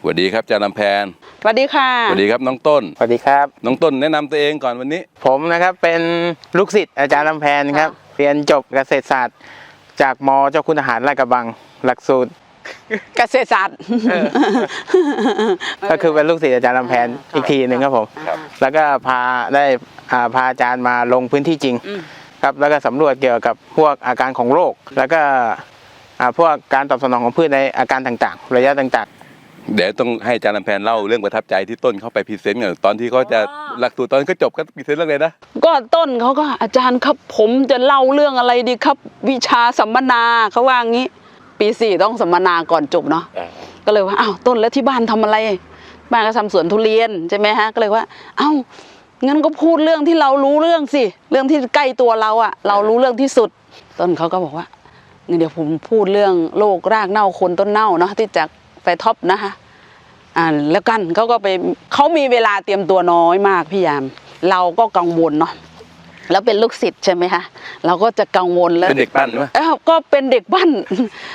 สวัสดีครับอาจารย์ลำแพนสวัสดีค่ะสวัสดีครับน้องต้น สวัสดีครับ น้องต้นแนะนำตัวเองก่อนวันนี้ ผมนะครับเป็นลูกศิษย์อาจารย์ลำแพนครับ เรียนจบเกษตรศาสตร์ จากมเจ้าคุณทหารลาดกระบังหลักสูตร เกษตรศาสตร์เออก็คือเป็นลูกศิษย์อาจารย์ลำแพนครับอีกทีหนึ่งครับผม ครับ แล้วก็พาได้อ่าพาอาจารย์มาลงพื้นที่จริงอืม ครับ แล้วก็สำรวจเกี่ยวกับพวกอาการของโรค แล้วก็อ่าพวกการตอบสนองของพืชในอาการต่างๆ ระยะต่าง เดี๋ยวต้องให้อาจารย์ลำแพนเล่าเรื่องประทับใจที่ต้นเขาไปพรีเซนต์กันตอนที่เขาจะหลักสูตรตอนนก็จบก็พรีเซนต์เรื่องอะไรนะก็ต้นเขาก็อาจารย์ครับผมจะเล่าเรื่องอะไรดีครับ วิชาสัมมนาเขาว่างี้ ปีสี่ต้องสัมมนาก่อนจบเนาะก็เลยว่าอ้าวต้นแล้วที่บ้านทำอะไร บ้านก็ทำสวนทุเรียนใช่ไหมฮะก็เลยว่าเอ้างั้นก็พูดเรื่องที่เรารู้เรื่องสิเรื่องที่ใกล้ตัวเราอะเรารู้เรื่องที่สุด ต้นเขาก็บอกว่างั้นเดี๋ยวผมพูดเรื่องโรครากเน่าโคนต้นเน่าเนาะที่จาก ไปท็อปนะคะอ่าแล้วกันเขาก็ไปเขามีเวลาเตรียมตัวน้อยมากพี่ยาม เราก็กังวลเนาะแล้วเป็นลูกศิษย์ใช่ไหมคะเราก็จะกังวลแล้วเป็นเด็กปั้นไหมเอ้าก็เป็นเด็กปั้น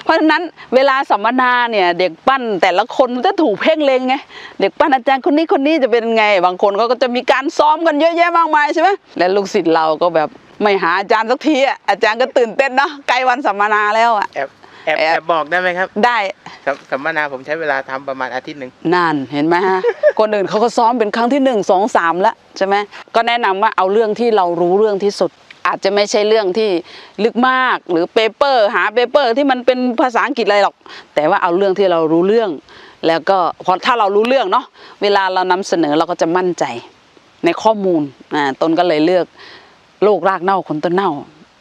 เพราะฉะนั้นเวลาสัมมนาเนี่ย เด็กปั้นแต่ละคนมันจะถูกเพ่งเลงไงเด็กปั้นอาจารย์คนนี้คนนี้จะเป็นไง บางคนเขาก็จะมีการซ้อมกันเยอะแยะมากมายใช่ไหมและลูกศิษย์เราก็แบบไม่หาอาจารย์สักทีอะอาจารย์ก็ตื่นเต้นเนาะใกล้วันสัมมนาแล้วอะๆ แอบแอบแอบแอบบอกได้ไหมครับ ได้สัมสัมมนาผมใช้เวลาทำประมาณอาทิตย์หนึ่งนั่นเห็นไหมฮะคนอื่นเขาก็ซ้อมเป็นครั้งที่หนึ่งสองสามแล้วใช่ไหมก็แนะนำว่าเอาเรื่องที่เรารู้เรื่องที่สุด อาจจะไม่ใช่เรื่องที่ลึกมากหรือเปเปอร์หาเปเปอร์ที่มันเป็นภาษาอังกฤษอะไรหรอก แต่ว่าเอาเรื่องที่เรารู้เรื่อง แล้วก็พอถ้าเรารู้เรื่องเนาะเวลาเรานำเสนอเราก็จะมั่นใจในข้อมูลอ่าตนก็เลยเลือกโรครากเน่าคนต้นเน่า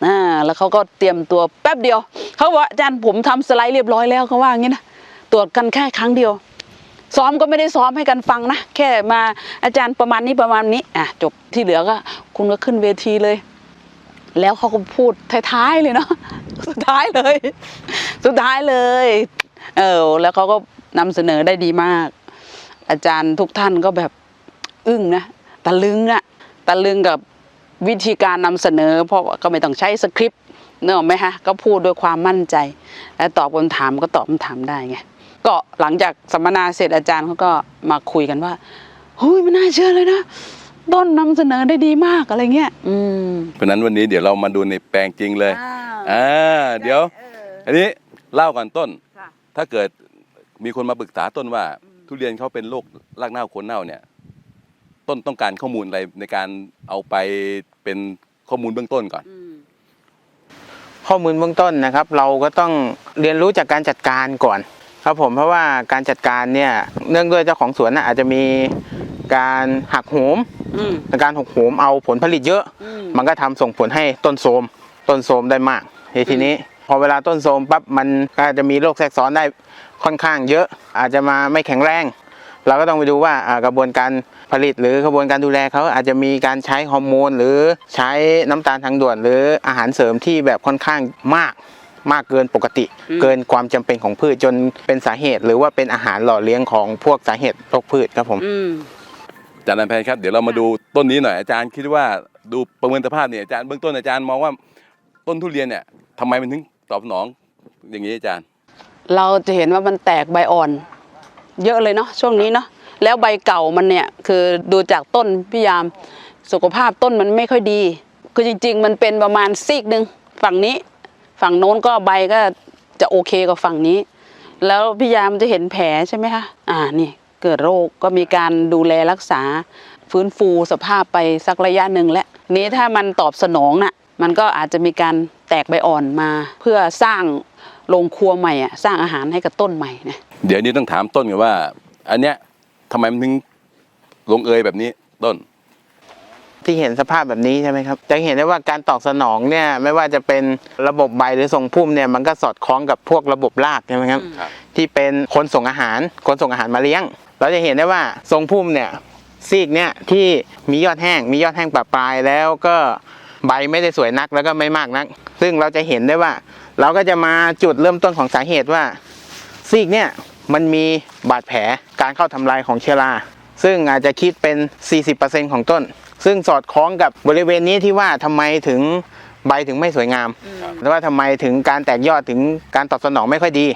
อ่าแล้วเขาก็เตรียมตัวแป๊บเดียวเขาบอกอาจารย์ผมทำสไลด์เรียบร้อยแล้วเขาว่าอย่างนี้นะตรวจกันแค่ครั้งเดียว ซ้อมก็ไม่ได้ซ้อมให้กันฟังนะแค่มาอาจารย์ประมาณนี้ประมาณนี้อะจบที่เหลือก็คุณก็ขึ้นเวทีเลย แล้วเขาก็พูดท้ายๆเลยเนาะสุดท้ายเลย สุดท้ายเลย เออแล้วเขาก็นำเสนอได้ดีมาก อาจารย์ทุกท่านก็แบบอึ้งนะตะลึงอะตะลึงกับ วิธีการนำเสนอ เพราะว่าก็ไม่ต้องใช้สคริปต์เนกอะไหมฮะก็พูดด้วยความมั่นใจ และตอบคำถามก็ตอบคำถามได้ไงก็หลังจากสัมมนาเสร็จอาจารย์เขาก็มาคุยกันว่าเฮ้ยไม่น่าเชื่อเลยนะต้นนำเสนอได้ดีมากอะไรเงี้ยอืมเพราะฉะนั้นวันนี้เดี๋ยวเรามาดูในแปลงจริงเลยอ่าเดี๋ยว อันนี้เล่าก่อนต้นค่ะถ้าเกิดมีคนมาปรึกษาต้นว่า ทุเรียนเขาเป็นโรครากเน่าโคนเน่าเนี่ย ต้นต้องการข้อมูลอะไรในการเอาไป เป็นข้อมูลเบื้องต้นก่อน ข้อมูลเบื้องต้นนะครับ เราก็ต้องเรียนรู้จากการจัดการก่อน ครับผมเพราะว่าการจัดการเนี่ยเนื่องด้วยเจ้าของสวนน่ะอาจจะมีการหักโหมอืมการหักโหมเอาผลผลิตเยอะอืมมันก็ทำส่งผลให้ต้นโทรมต้นโทรมได้มากในทีนี้พอเวลาต้นโทรมปั๊บมันก็จะมีโรคแทรกซ้อนได้ค่อนข้างเยอะ อาจจะมาไม่แข็งแรง เราก็ต้องไปดูว่าอ่ากระบวนการผลิตหรือกระบวนการดูแลเขาอาจจะมีการใช้ฮอร์โมน หรือใช้น้ำตาลทางด่วน หรืออาหารเสริมที่แบบค่อนข้างมากมากเกินปกติอืมเกินความจำเป็นของพืชจนเป็นสาเหตุ หรือว่าเป็นอาหารหล่อเลี้ยงของพวกสาเหตุโรคพืชครับผมอืมอาจารย์ลำแพนครับเดี๋ยวเรามาดูต้นนี้หน่อยอาจารย์คิดว่าดูประเมินสภาพเนี่ยอาจารย์เบื้องต้นอาจารย์มองว่าต้นทุเรียนเนี่ยทำไมมันถึงตอบสนองอย่างนี้อาจารย์ เราจะเห็นว่ามันแตกใบอ่อน เยอะเลยเนาะช่วงนี้เนาะแล้วใบเก่ามันเนี่ยคือดูจากต้นพี่ยามสุขภาพต้นมันไม่ค่อยดี คือจริง ๆ มันเป็นประมาณซีกหนึ่งฝั่งนี้ ฝั่งโน้นก็ใบก็จะโอเคกับฝั่งนี้ แล้วพี่ยามจะเห็นแผลใช่ไหมคะอ่านี่เกิดโรคก็มีการดูแลรักษา ฟื้นฟูสภาพไปสักระยะหนึ่งแล้วนี้ถ้ามันตอบสนองน่ะมันก็อาจจะมีการแตกใบอ่อนมา เพื่อสร้างโรงครัวใหม่อะสร้างอาหารให้กับต้นใหม่นะ เดี๋ยวนี้ต้องถามต้นกันว่า อันเนี้ยทำไมมันถึงลงเอยแบบนี้ต้น ที่เห็นสภาพแบบนี้ใช่ไหมครับ จะเห็นได้ว่าการตอบสนองเนี่ยไม่ว่าจะเป็นระบบใบหรือส่งพุ่มเนี่ยมันก็สอดคล้องกับพวกระบบรากใช่ไหมครับอืมครับ ที่เป็นคนส่งอาหาร คนส่งอาหารมาเลี้ยง เราจะเห็นได้ว่าทรงพุ่มเนี่ยซีกเนี่ยที่มียอดแห้ง มียอดแห้งปะปลายแล้วก็ใบไม่ได้สวยนักแล้วก็ไม่มากนัก ซึ่งเราจะเห็นได้ว่า เราก็จะมาจุดเริ่มต้นของสาเหตุว่า ซีกเนี่ย มันมีบาดแผลการเข้าทำลายของเชื้อราซึ่งอาจจะคิดเป็น 40%ของต้น ซึ่งสอดคล้องกับบริเวณนี้ที่ว่าทำไมถึงใบถึงไม่สวยงามแล้วว่าทำไมถึงการแตกยอดถึงการตอบสนองไม่ค่อยดี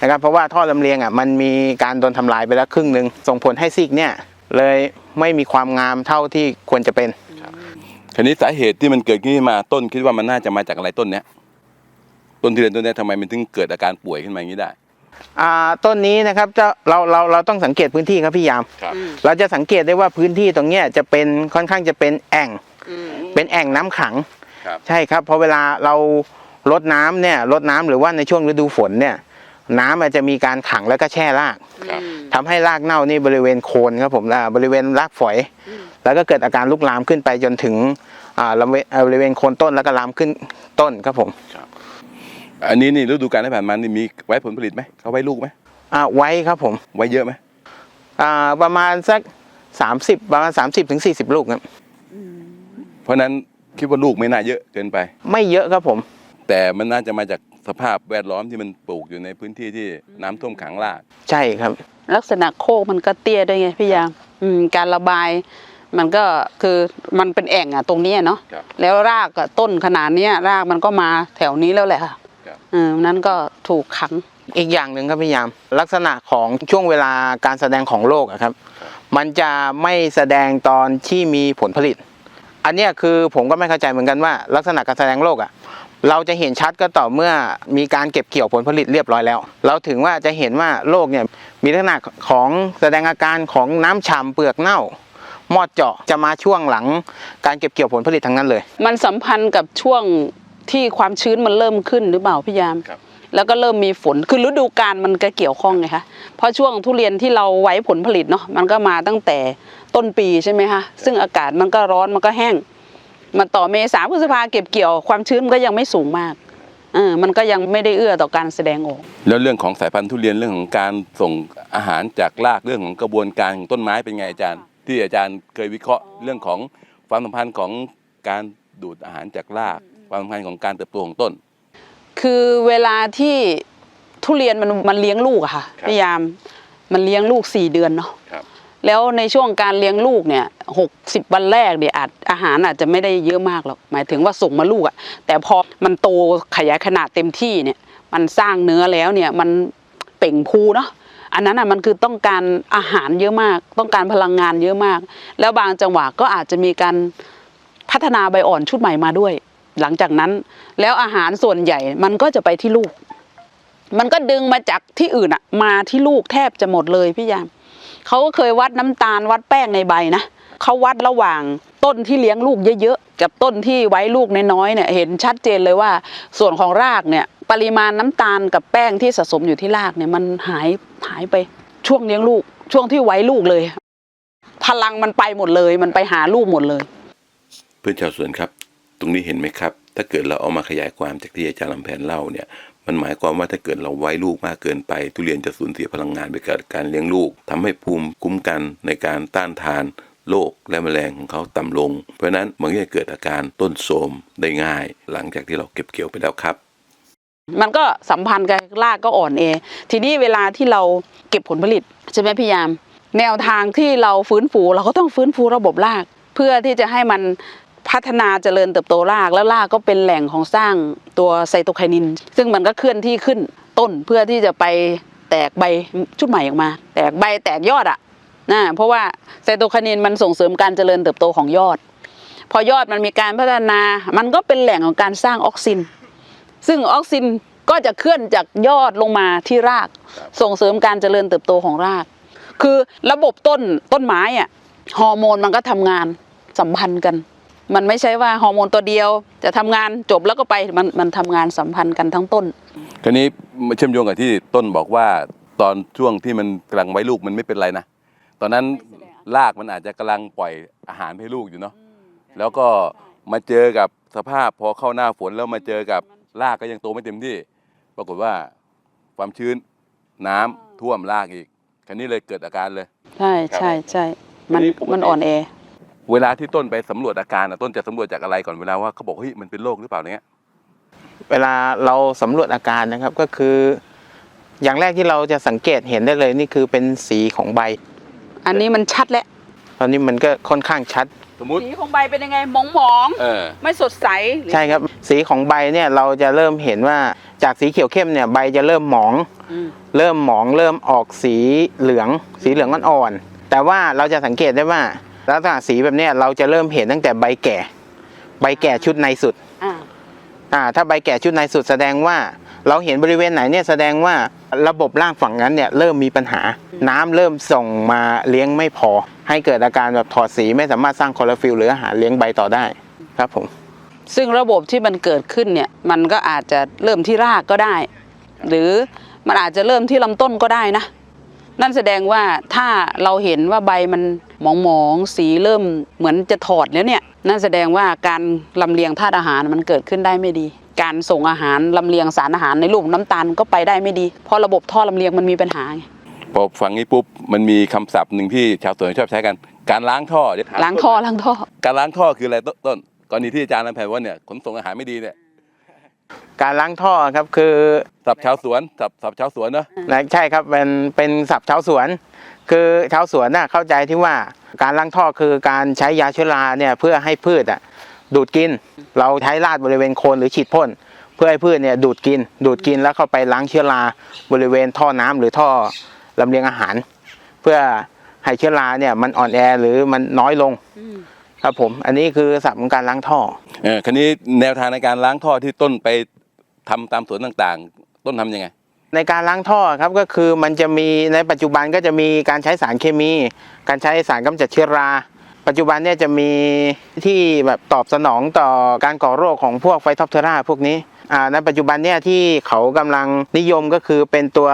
นะครับเพราะว่าท่อลำเลียงอะมันมีการโดนทำลายไปแล้วครึ่งหนึ่งส่งผลให้ซีกเนี่ยเลยไม่มีความงามเท่าที่ควรจะเป็นคราวนี้สาเหตุที่มันเกิดขึ้นมาต้นคิดว่ามันน่าจะมาจากอะไรต้นเนี้ยต้นทุเรียนต้นเนี้ยทำไมมันถึงเกิดอาการป่วยขึ้นมาอย่างนี้ได้ อ่าต้นนี้นะครับจะเราเราเราต้องสังเกตพื้นที่ครับพี่ยาม ครับ เราจะสังเกตได้ว่าพื้นที่ตรงเนี้ยจะเป็นค่อนข้างจะเป็นแอ่งเป็นแอ่งน้ำขัง ครับ ใช่ครับเพราะเวลาเราลดน้ำเนี่ยลดน้ำหรือว่าในช่วงฤดูฝนเนี่ย น้ำมันจะมีการขังแล้วก็แช่รากครับ ทำให้รากเน่านี่บริเวณโคนครับผมอ่าบริเวณรากฝอยแล้วก็เกิดอาการลุกลามขึ้นไปจนถึงอ่าบริเวณอ่าบริเวณโคนต้นแล้วก็ลามขึ้นต้นครับผม อันนี้นี่ฤดูกาลที่ผ่านมานี่มีไว้ผลผลิตไหมเขาไว้ลูกไหมอ่าไว้ครับผม ไว้เยอะไหมอ่าประมาณสัก 30 ประมาณ 30ถึง40 ลูกครับ เพราะฉะนั้นคิดว่าลูกไม่น่าเยอะเกินไป ไม่เยอะครับผม แต่มันน่าจะมาจากสภาพแวดล้อมที่มันปลูกอยู่ในพื้นที่ที่น้ำท่วมขังราก ใช่ครับ ลักษณะโคกมันก็เตี้ยด้วยไงพี่ยามอืมการระบาย มันก็คือมันเป็นแอ่งอะตรงเนี้ยเนาะครับ แล้วรากอะต้นขนาดเนี้ยรากมันก็มาแถวนี้แล้วแหละค่ะครับ เออนั้นก็ถูกขัง อีกอย่างหนึ่งครับพี่ยาม ลักษณะของช่วงเวลาการแสดงของโรคอะครับ มันจะไม่แสดงตอนที่มีผลผลิต อันเนี้ยคือผมก็ไม่เข้าใจเหมือนกันว่า ลักษณะการแสดงโรคอะเราจะเห็นชัดก็ต่อเมื่อมีการเก็บเกี่ยวผลผลิตเรียบร้อยแล้ว เราถึงว่าจะเห็นว่าโรคเนี่ยมีลักษณะของแสดงอาการของน้ำฉ่ำเปลือกเน่ามอดเจาะจะมาช่วงหลังการเก็บเกี่ยวผลผลิตทั้งนั้นเลย มันสัมพันธ์กับช่วง ที่ความชื้นมันเริ่มขึ้นหรือเปล่าพี่ยาม ครับ แล้วก็เริ่มมีฝน คือฤดูกาลมันก็เกี่ยวข้องไงคะ เพราะช่วงทุเรียนที่เราไว้ผลผลิตเนาะ มันก็มาตั้งแต่ต้นปีใช่ไหมคะ ซึ่งอากาศมันก็ร้อน มันก็แห้งมันต่อเมษาพฤษภาเก็บเกี่ยว ความชื้นมันก็ยังไม่สูงมาก เออ มันก็ยังไม่ได้เอื้อต่อการแสดงออก แล้วเรื่องของสายพันธุ์ทุเรียนเรื่องของการส่งอาหารจากรากเรื่องของกระบวนการของต้นไม้เป็นไงอาจารย์ ที่อาจารย์เคยวิเคราะห์เรื่องของความสัมพันธ์ของการดูดอาหารจากราก ความสัมพันธ์ของการเติบโตของต้น คือเวลาที่ทุเรียนมันมันเลี้ยงลูกอะค่ะครับ พยายามมันเลี้ยงลูกสี่เดือนเนาะครับ แล้วในช่วงการเลี้ยงลูกเนี่ยหกสิบวันแรกเนี่ยอาจอาหารอาจจะไม่ได้เยอะมากหรอกหมายถึงว่าส่งมาลูกอะแต่พอมันโตขยายขนาดเต็มที่เนี่ย มันสร้างเนื้อแล้วเนี่ยมันเป่งพูเนาะอันนั้นอะมันคือต้องการอาหารเยอะมาก ต้องการพลังงานเยอะมาก แล้วบางจังหวะก็อาจจะมีการพัฒนาใบอ่อนชุดใหม่มาด้วย หลังจากนั้น แล้วอาหารส่วนใหญ่มันก็จะไปที่ลูก มันก็ดึงมาจากที่อื่นอะมาที่ลูกแทบจะหมดเลยพี่ยามเขาก็เคยวัดน้ำตาลวัดแป้งในใบนะเขาวัดระหว่างต้นที่เลี้ยงลูกเยอะๆกับต้นที่ไว้ลูกน้อยๆเนี่ยเห็นชัดเจนเลยว่า ส่วนของรากเนี่ยปริมาณน้ำตาลกับแป้งที่สะสมอยู่ที่รากเนี่ยมันหายหายไปช่วงเลี้ยงลูก ช่วงที่ไว้ลูกเลย พลังมันไปหมดเลย มันไปหาลูกหมดเลย เพื่อนชาวสวนครับ รงนี้เห็นไหมครับ ถ้าเกิดเราเอามาขยายความจากที่อาจารย์ลำแผนเล่าเนี่ยมันหมายความว่าถ้าเกิดเราไว้ลูกมากเกินไป ทุเรียนจะสูญเสียพลังงานไปกับการเลี้ยงลูกทำให้ภูมิคุ้มกันในการต้านทานโรคและแมลงของเขาต่ำลง เพราะฉะนั้นมันก็จะเกิดอาการต้นโทมได้ง่าย หลังจากที่เราเก็บเกี่ยวไปแล้วครับ มันก็สัมพันธ์กับรากก็อ่อนแอทีนี้เวลาที่เราเก็บผลผลิตใช่ไหมพี่ยาม แนวทางที่เราฟื้นฟูเราก็ต้องฟื้นฟูระบบราก เพื่อที่จะให้มัน พัฒนาเจริญเติบโตรากแล้วรากก็เป็นแหล่งของสร้างตัวไซโตไคนิน ซึ่งมันก็เคลื่อนที่ขึ้นต้นเพื่อที่จะไปแตกใบชุดใหม่ออกมา แตกใบแตกยอดอะนะเพราะว่าไซโตไคนินมันส่งเสริมการเจริญเติบโตของยอด พอยอดมันมีการพัฒนา มันก็เป็นแหล่งของการสร้างออกซิน ซึ่งออกซินก็จะเคลื่อนจากยอดลงมาที่ราก ส่งเสริมการเจริญเติบโตของราก คือระบบต้นต้นไม้อะฮอร์โมนมันก็ทำงานสัมพันธ์กัน มันไม่ใช่ว่าฮอร์โมนตัวเดียว จะทำงานจบแล้วก็ไปมันมันทำงานสัมพันธ์กันทั้งต้นคราวนี้มาเชื่อมโยงกับที่ต้นบอกว่าตอนช่วงที่มันกำลังไว้ลูกมันไม่เป็นไรนะตอนนั้นรากมันอาจจะกำลังปล่อยอาหารให้ลูกอยู่เนาะแล้วก็มาเจอกับสภาพพอเข้าหน้าฝนแล้วมาเจอกับรากก็ยังโตไม่เต็มที่ ปรากฏว่าความชื้นน้ำท่วมรากอีกคราวนี้เลยเกิดอาการเลย ใช่ใช่ใช่มันอันนี้ปกติมันอ่อนแอ เวลาที่ต้นไปสำรวจอาการอะต้นจะสำรวจจากอะไรก่อนเวลาว่าเขาบอกเฮ้ยมันเป็นโรคหรือเปล่าเนี้ยเวลาเราสำรวจอาการนะครับก็คือ อย่างแรกที่เราจะสังเกตเห็นได้เลยนี่คือเป็นสีของใบ อันนี้มันชัดแล้วตอนนี้มันก็ค่อนข้างชัด สมมุติสีของใบเป็นยังไงหมองหมองๆเออไม่สดใสหรือใช่ครับ สีของใบเนี่ยเราจะเริ่มเห็นว่าจากสีเขียวเข้มเนี่ยใบจะเริ่มหมอง อืมเริ่มหมองเริ่มออกสีเหลือง สีเหลืองอ่อนๆแต่ว่าเราจะสังเกตได้ว่า ลักษณะสีแบบเนี้ยเราจะเริ่มเห็นตั้งแต่ใบแก่ ใบแก่ชุดในสุดอ่าอ่าถ้าใบแก่ชุดในสุดแสดงว่า เราเห็นบริเวณไหนเนี่ยแสดงว่าระบบรากฝั่งนั้นเนี่ยเริ่มมีปัญหา น้ำเริ่มส่งมาเลี้ยงไม่พอ ให้เกิดอาการแบบถอดสีไม่สามารถสร้างคลอโรฟิลหรืออาหารเลี้ยงใบต่อได้ครับผม ซึ่งระบบที่มันเกิดขึ้นเนี่ยมันก็อาจจะเริ่มที่รากก็ได้ หรือมันอาจจะเริ่มที่ลำต้นก็ได้นะ นั่นแสดงว่าถ้าเราเห็นว่าใบมัน หมองๆสีเริ่มเหมือนจะถอดแล้วเนี่ยนั่นแสดงว่าการลำเลียงธาตุอาหารมันเกิดขึ้นได้ไม่ดี การส่งอาหารลำเลียงสารอาหารในรูปน้ำตาลก็ไปได้ไม่ดีเพราะระบบท่อลำเลียงมันมีปัญหาไงพอฟังนี้ปุ๊บมันมีคำศัพท์หนึ่งที่ชาวสวนชอบใช้กัน การล้างท่อเดี๋ยวถมล้างท่อต้นล้างท่อ การล้างท่อคืออะไรต้นต้นกรณีที่อาจารย์นำแผนว่าเนี่ยขนส่งอาหารไม่ดีเนี่ย การล้างท่อครับคือสับชาวสวนสับสับชาวสวนเนอะนะใช่ครับเป็นเป็นศัพท์ชาวสวน คือชาวสวนน่ะเข้าใจที่ว่าการล้างท่อคือการใช้ยาเชื้อราเนี่ยเพื่อให้พืชอะดูดกิน เราใช้ราดบริเวณโคนหรือฉีดพ่นเพื่อให้พืชเนี่ยดูดกิน ดูดกินแล้วเข้าไปล้างเชื้อราบริเวณท่อน้ำหรือท่อลำเลียงอาหาร เพื่อให้เชื้อราเนี่ยมันอ่อนแอหรือมันน้อยลงครับผม อันนี้คือศัพท์ของการล้างท่อเออคันนี้แนวทางในการล้างท่อที่ต้นไป ทำตามสวนต่างๆ ต้นทำยังไง ในการล้างท่อครับก็คือมันจะมีในปัจจุบันก็จะมีการใช้สารเคมี การใช้สารกำจัดเชื้อรา ปัจจุบันเนี่ยจะมีที่แบบตอบสนองต่อการก่อโรคของพวกไฟท็อปเทอราพวกนี้อ่าในปัจจุบันเนี่ยที่เขากำลังนิยมก็คือเป็นตัว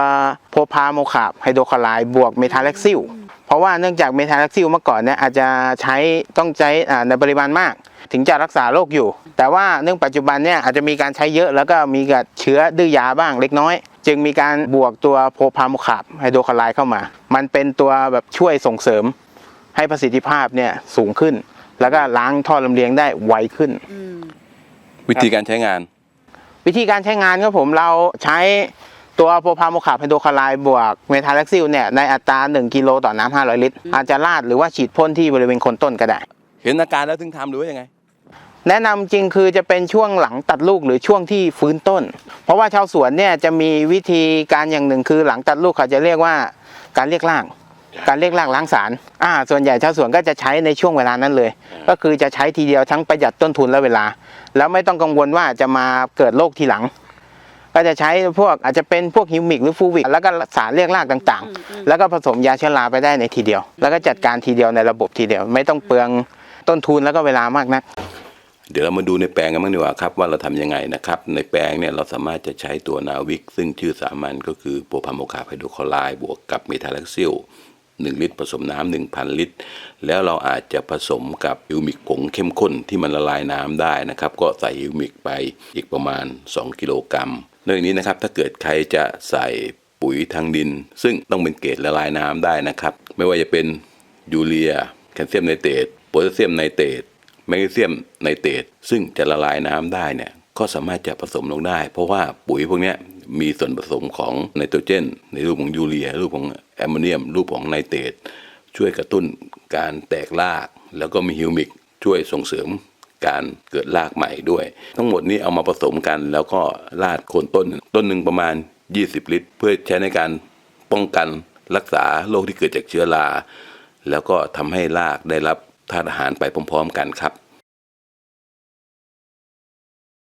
โพพาโมคาบไฮโดรคลอไรด์บวกเมทาเล็กซิลเพราะว่าเนื่องจากเมทาเล็กซิลเมื่อก่อนเนี่ยอาจจะใช้ต้องใช้อ่าในปริมาณมาก ถึงจะรักษาโรคอยู่ แต่ว่าเนื่องปัจจุบันเนี่ยอาจจะมีการใช้เยอะแล้วก็มีกับเชื้อดื้อยาบ้างเล็กน้อย จึงมีการบวกตัวโพพาโมคาบไฮโดรคลอไรด์เข้ามา มันเป็นตัวแบบช่วยส่งเสริม ให้ประสิทธิภาพเนี่ยสูงขึ้น แล้วก็ล้างท่อลำเลียงได้ไวขึ้น วิธีการใช้งาน วิธีการใช้งานครับผมเราใช้ตัวโพพาโมคาบไฮโดรคลอไรด์บวกเมทาเล็กซิลเนี่ยในอัตรา 1 กิโลต่อน้ำ500 ลิตร อาจจะราดหรือว่าฉีดพ่นที่บริเวณโคนต้นก็ได้ เห็นอาการแล้วถึงทำหรือว่ายังไง แนะนำจริงคือจะเป็นช่วงหลังตัดลูกหรือช่วงที่ฟื้นต้น เพราะว่าชาวสวนเนี่ยจะมีวิธีการอย่างหนึ่งคือหลังตัดลูกเขาจะเรียกว่าการเรียกรากการเรียกรากล้างสารอ่าส่วนใหญ่ชาวสวนก็จะใช้ในช่วงเวลานั้นเลย ก็คือจะใช้ทีเดียวทั้งประหยัดต้นทุนและเวลา แล้วไม่ต้องกังวลว่าจะมาเกิดโรคทีหลัง ก็จะใช้พวกอาจจะเป็นพวกฮิวมิกหรือฟูวิกแล้วก็สารเรียกรากต่างๆ แล้วก็ผสมยาเชื้อราไปได้ในทีเดียว แล้วก็จัดการทีเดียวในระบบทีเดียว ไม่ต้องเปลืองต้นทุนแล้วก็เวลามากนัก เดี๋ยวเรามาดูในแปลงกันบ้างดีกว่าครับว่าเราทำยังไงนะครับ ในแปลงเนี่ยเราสามารถจะใช้ตัวนาวิก ซึ่งชื่อสามัญก็คือโปรพาโมคาไฮโดรคลอไรด์บวกกับเมทาล็กซิล1 ลิตร ผสมน้ำ1,000 ลิตร แล้วเราอาจจะผสมกับฮิวมิกผงเข้มข้นที่มันละลายน้ำได้นะครับ ก็ใส่ฮิวมิกไปอีกประมาณ 2 กิโลกรัมนอกจากนี้นะครับถ้าเกิดใครจะใส่ปุ๋ยทางดิน ซึ่งต้องเป็นเกรดละลายน้ำได้นะครับ ไม่ว่าจะเป็นยูเรียแคลเซียมไนเตรตโพแทสเซียมไนเตรต แมกนีเซียมไนเตรตซึ่งจะละลายน้ำได้เนี่ยก็สามารถจะผสมลงได้ เพราะว่าปุ๋ยพวกนี้มีส่วนผสมของไนโตรเจน ในรูปของยูเรีย รูปของแอมโมเนียม รูปของไนเตรตช่วยกระตุ้นการแตกราก แล้วก็มีฮิวมิกช่วยส่งเสริมการเกิดรากใหม่ด้วย ทั้งหมดนี้เอามาผสมกัน แล้วก็ราดโคนต้นต้นหนึ่งประมาณ 20 ลิตร เพื่อใช้ในการป้องกันรักษาโรคที่เกิดจากเชื้อราแล้วก็ทำให้รากได้รับ ทานอาหารไปพร้อมๆกันครับ